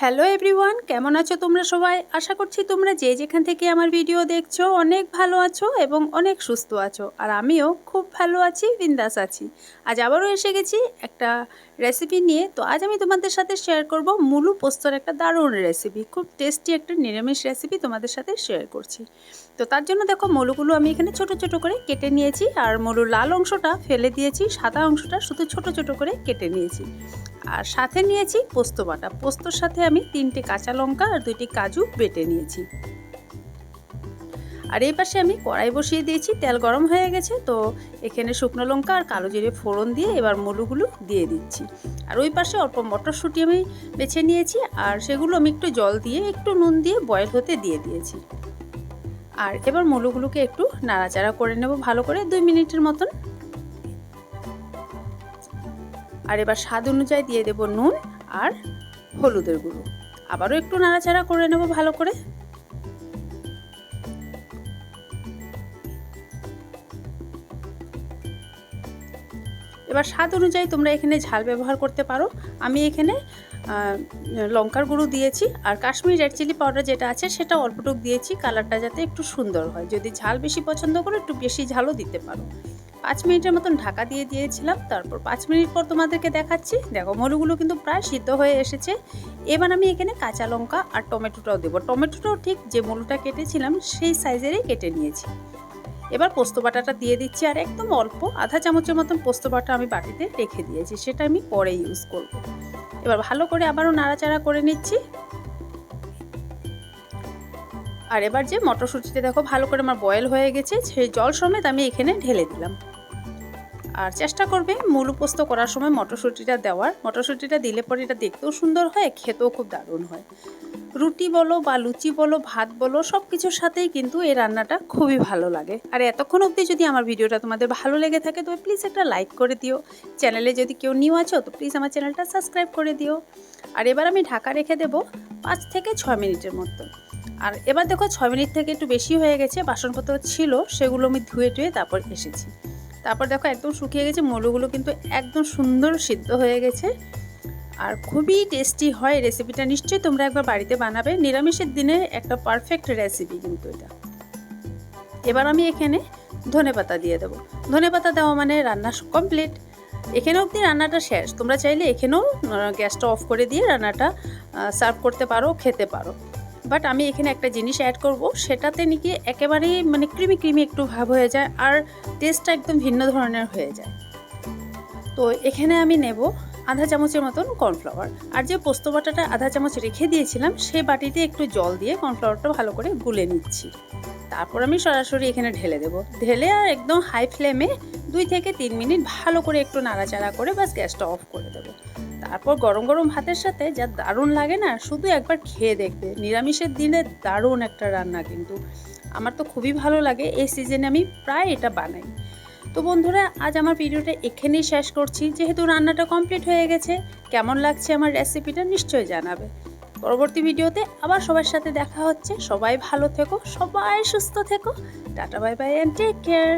Hello everyone কেমন আছো তোমরা সবাই? আশা করছি তোমরা যে যেখান থেকে আমার ভিডিও দেখছ অনেক ভালো আছো এবং অনেক সুস্থ আছো। আর আমিও খুব ভালো আছি, বিন্দাস আছি। আজ আবারও এসে গেছি একটা রেসিপি নিয়ে। তো আজ আমি তোমাদের সাথে শেয়ার করব মুলু পোস্তর একটা দারুণ রেসিপি খুব টেস্টি একটা নিরামিষ রেসিপি তোমাদের সাথে শেয়ার করছি। তো তার জন্য দেখো মুলুগুলো আমি এখানে ছোট ছোট করে কেটে নিয়েছি। আর মুলুর লাল অংশটা ফেলে দিয়েছি, সাদা অংশটা শুধু ছোট ছোট করে কেটে নিয়েছি। আর সাথে নিয়েছি পোস্ত বাটা। পোস্তর সাথে আমি তিনটে কাঁচা লঙ্কা আর দুইটি কাজু বেটে নিয়েছি। আর এই পাশে আমি কড়াই বসিয়ে দিয়েছি, তেল গরম হয়ে গেছে, তো এখানে শুকনো লঙ্কা আর কালো জিরে ফোড়ন দিয়ে এবার মুলুগুলো দিয়ে দিচ্ছি। আর ওই পাশে অল্প মটরশুঁটি আমি বেছে নিয়েছি, আর সেগুলো আমি একটু জল দিয়ে, একটু নুন দিয়ে বয়েল হতে দিয়ে দিয়েছি। আর এবার মুলুগুলোকে একটু নাড়াচাড়া করে নেব, ভালো করে দুই মিনিটের মতন। আর এবার স্বাদ অনুযায়ী দিয়ে দেব নুন আর হলুদের গুঁড়ো। আবারও একটু নাড়াচাড়া করে নেব ভালো করে। এবার স্বাদ অনুযায়ী তোমরা এখানে ঝাল ব্যবহার করতে পারো। আমি এখানে লঙ্কার গুঁড়ো দিয়েছি আর কাশ্মীর রেড চিলি পাউডার যেটা আছে সেটা অল্পটুক দিয়েছি। কালারটা যাতে একটু সুন্দর হয়। যদি ঝাল বেশি পছন্দ করো, একটু বেশি ঝালও দিতে পারো। পাঁচ মিনিটের মতন ঢাকা দিয়ে দিয়েছিলাম, তারপর পাঁচ মিনিট পর তোমাদেরকে দেখাচ্ছি। দেখো, মরুগুলো কিন্তু প্রায় সিদ্ধ হয়ে এসেছে। এবার আমি এখানে কাঁচা লঙ্কা আর টমেটোটাও দেবো। টমেটোটাও ঠিক যে মলুটা কেটেছিলাম, সেই সাইজেরই কেটে নিয়েছি। এবার পোস্ত বাটাটা দিয়ে দিচ্ছি, আর একদম অল্প, আধা চামচের মতন পোস্ত বাটা আমি বাটিতে রেখে দিয়েছি, সেটা আমি পরে ইউজ করব। এবার ভালো করে আবারও নাড়াচাড়া করে নিচ্ছি। আর এবার যে মটরশুঁটিটা দেখো, ভালো করে আমার বয়েল হয়ে গেছে, সেই জল সমেত আমি এখানে ঢেলে দিলাম। আর চেষ্টা করবে মুলু পোস্ত করার সময় মটরশুঁটিটা দেওয়ার। মটরশুঁটিটা দিলে পরে এটা দেখতেও সুন্দর হয় খেতেও খুব দারুণ হয়। রুটি বলো বা লুচি বলো, ভাত বলো সব কিছুর সাথেই কিন্তু এই রান্নাটা খুবই ভালো লাগে। আর এতক্ষণ অবধি যদি আমার ভিডিওটা তোমাদের ভালো লেগে থাকে, তবে প্লিজ একটা লাইক করে দিও। চ্যানেলে যদি কেউ নিউ আছো, তো প্লিজ আমার চ্যানেলটা সাবস্ক্রাইব করে দিও। আর এবার আমি ঢাকা রেখে দেবো পাঁচ থেকে ছয় মিনিটের মতো। আর এবার দেখো ছয় মিনিট থেকে একটু বেশি হয়ে গেছে, বাসনপত্র ছিল, সেগুলো আমি ধুয়ে টুয়ে তারপর এসেছি। তারপর দেখো একদম শুকিয়ে গেছে, মৌলগুলো কিন্তু একদম সুন্দর সিদ্ধ হয়ে গেছে। আর খুবই টেস্টি হয় রেসিপিটা নিশ্চয়ই তোমরা একবার বাড়িতে বানাবে। নিরামিষের দিনে একটা পারফেক্ট রেসিপি কিন্তু এটা। এবার আমি এখানে ধনে পাতা দিয়ে দেবো। ধনে পাতা দেওয়া মানে রান্না কমপ্লিট এখানে অবধি রান্নাটা শেষ। তোমরা চাইলে এখানেও গ্যাসটা অফ করে দিয়ে রান্নাটা সার্ভ করতে পারো, খেতে পারো। বাট আমি এখানে একটা জিনিস অ্যাড করব, সেটাতে নাকি একেবারেই মানে ক্রিমি ক্রিমি একটু ভাব হয়ে যায় আর টেস্টটা একদম ভিন্ন ধরনের হয়ে যায়। তো এখানে আমি নেব আধা চামচের মতন কর্নফ্লাওয়ার আর যে পোস্ত বাটাটা আধা চামচ রেখে দিয়েছিলাম সেই বাটিতে একটু জল দিয়ে কর্নফ্লাওয়ারটা ভালো করে গুলে নিচ্ছি। তারপর আমি সরাসরি এখানে ঢেলে দেব। ঢেলে আর একদম হাই ফ্লেমে দুই থেকে তিন মিনিট ভালো করে একটু নাড়াচাড়া করে বাস গ্যাসটা অফ করে দেবো। তারপর গরম গরম ভাতের সাথে যা দারুণ লাগে না, শুধু একবার খেয়ে দেখবে। নিরামিষের দিনে দারুণ একটা রান্না কিন্তু। আমার তো খুবই ভালো লাগে, এই সিজনে আমি প্রায় এটা বানাই। তো বন্ধুরা, আজ আমার ভিডিওটা এখানেই শেষ করছি। যেহেতু রান্নাটা কমপ্লিট হয়ে গেছে, কেমন লাগছে আমার রেসিপিটা নিশ্চয়ই জানাবে। পরবর্তী ভিডিওতে আবার সবার সাথে দেখা হচ্ছে। সবাই ভালো থেকো, সবাই সুস্থ থেকো। Tata bye bye and take care